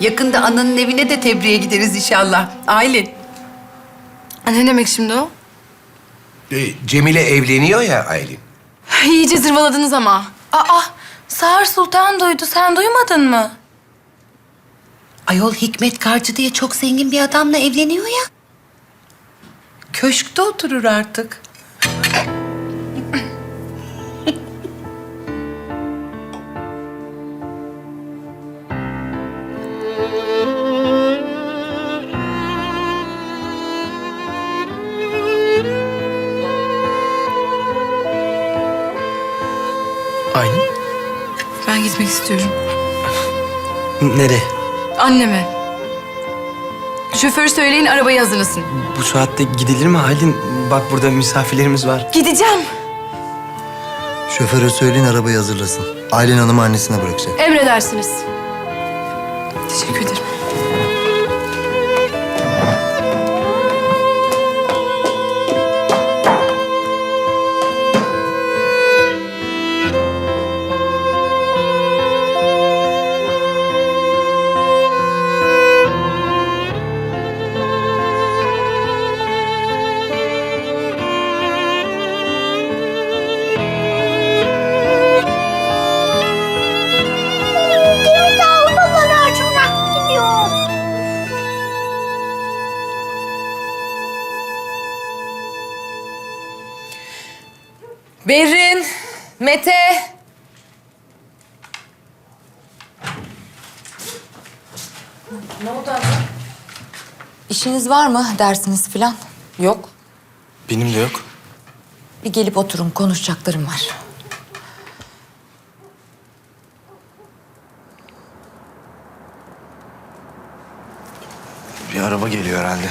Yakında ananın evine de tebriğe gideriz inşallah. Aylin. Ne demek şimdi o? Ee, Cemile evleniyor ya Aylin. İyice zırvaladınız ama. Aa, Sağır Sultan duydu. Sen duymadın mı? Ayol Hikmet Karcı diye çok zengin bir adamla evleniyor ya. Köşkte oturur artık. Aylin? Ben gitmek istiyorum. Nereye? Anneme. Şoförü söyleyin arabayı hazırlasın. Bu saatte gidilir mi Aylin? Bak burada misafirlerimiz var. Gideceğim. Şoföre söyleyin arabayı hazırlasın. Aylin Hanım'ı annesine bırakacak. Emredersiniz. Teşekkür ederim. Berrin, Mete. İşiniz var mı dersiniz filan? Yok. Benim de yok. Bir gelip oturun konuşacaklarım var. Bir araba geliyor herhalde.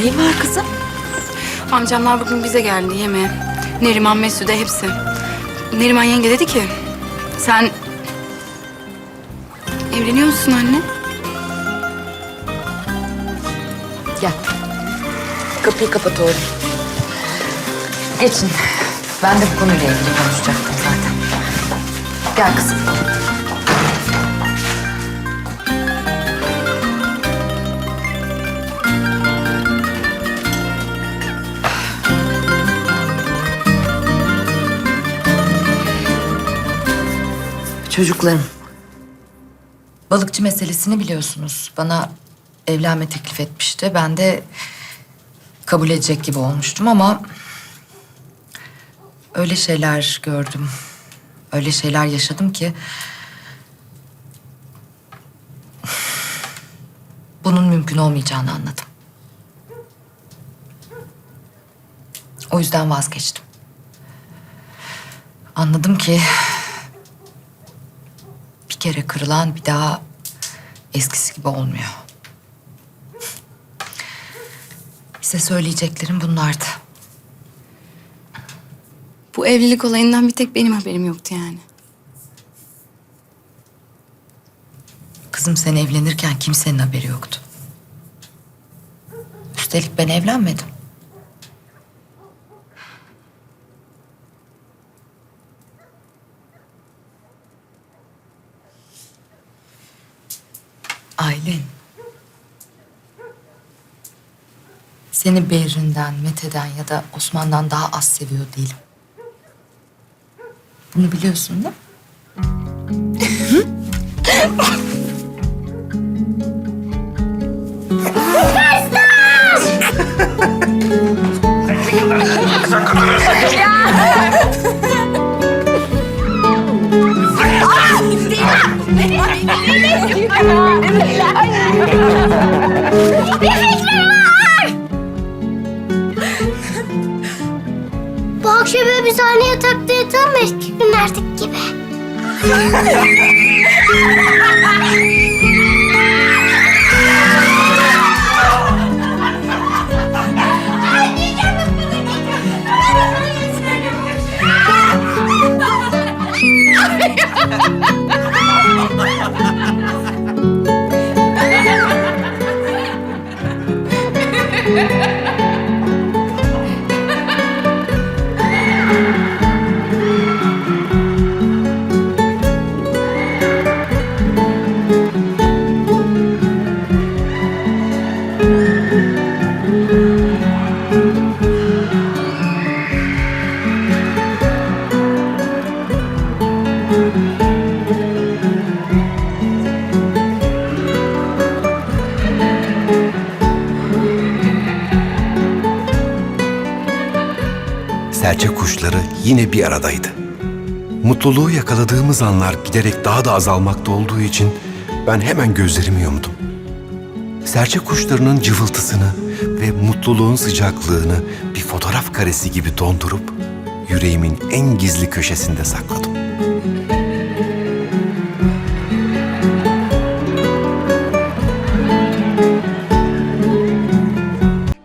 Neyin var kızım? Amcamlar bugün bize geldi yemeğe. Neriman, Mesude hepsi. Neriman yenge dedi ki... Sen... Evleniyor musun anne? Gel. Kapıyı kapat oğlum. Geçin. Ben de bu konuyla ilgili konuşacaktım zaten. Gel kızım. Çocuklarım. Balıkçı meselesini biliyorsunuz. Bana evlenme teklif etmişti. Ben de kabul edecek gibi olmuştum ama... Öyle şeyler gördüm. Öyle şeyler yaşadım ki... Bunun mümkün olmayacağını anladım. O yüzden vazgeçtim. Anladım ki kere kırılan bir daha eskisi gibi olmuyor. Size söyleyeceklerim bunlardı. Bu evlilik olayından bir tek benim haberim yoktu yani. Kızım sen evlenirken kimsenin haberi yoktu. Üstelik ben evlenmedim. Seni Behrin'den, Mete'den ya da Osman'dan daha az seviyor değilim. Bunu biliyorsun değil mi? Ay, tane yatakta yatan mı gibi? Serçe kuşları yine bir aradaydı. Mutluluğu yakaladığımız anlar giderek daha da azalmakta olduğu için ben hemen gözlerimi yumdum. Serçe kuşlarının cıvıltısını ve mutluluğun sıcaklığını bir fotoğraf karesi gibi dondurup yüreğimin en gizli köşesinde sakladım.